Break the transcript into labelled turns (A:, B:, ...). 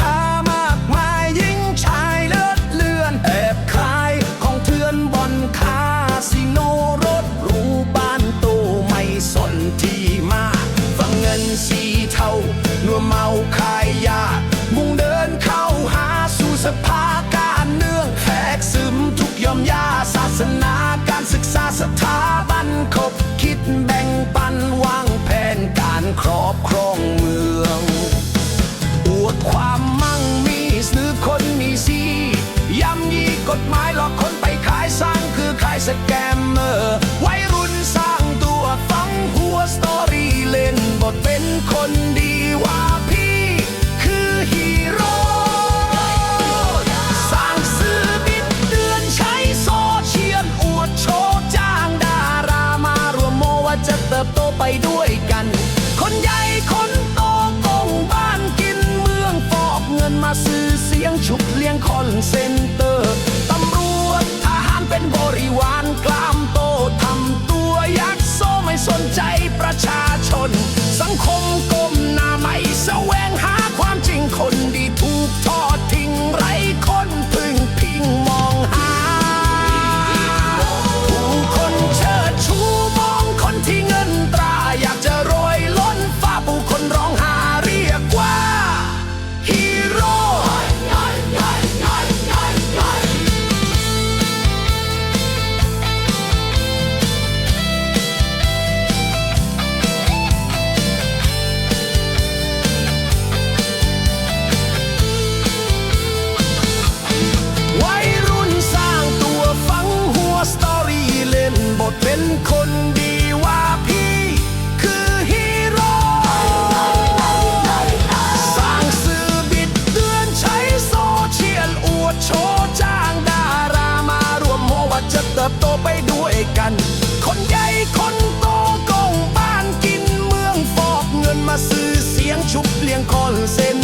A: หามากมายยิ่งชายเลือดเลือนแอบขายของเถื่อนบอนคาสิโนรถรูบ้านโตไม่สนที่มาฟังเงินสีเทานัวเมาขายยา ฎหมายหลอกคนไปขายสร้างคือขายสแกมเมอร์วัยรุ่นสร้างตัวฟังหัวสตอรี่เล่นบทเป็นคนดีว่าพี่คือฮีโร่สร้างสื่อบิดเตือนใช้โซเชียลอวดโชว์จ้างดารามารวมโมว่าจะเติบโตไปด้วยกัน คนใหญ่คนโตโกงบ้านกินเมืองฟอกเงินมาซื้อเสียงฉุกเลี้ยงคอนเซนเตอร์ boriwan บโตไปด้วยกัน คนใหญ่คนโตกงบ้านกินเมืองฟอกเงินมาซื้อเสียงชุบเลี้ยงคอนเซน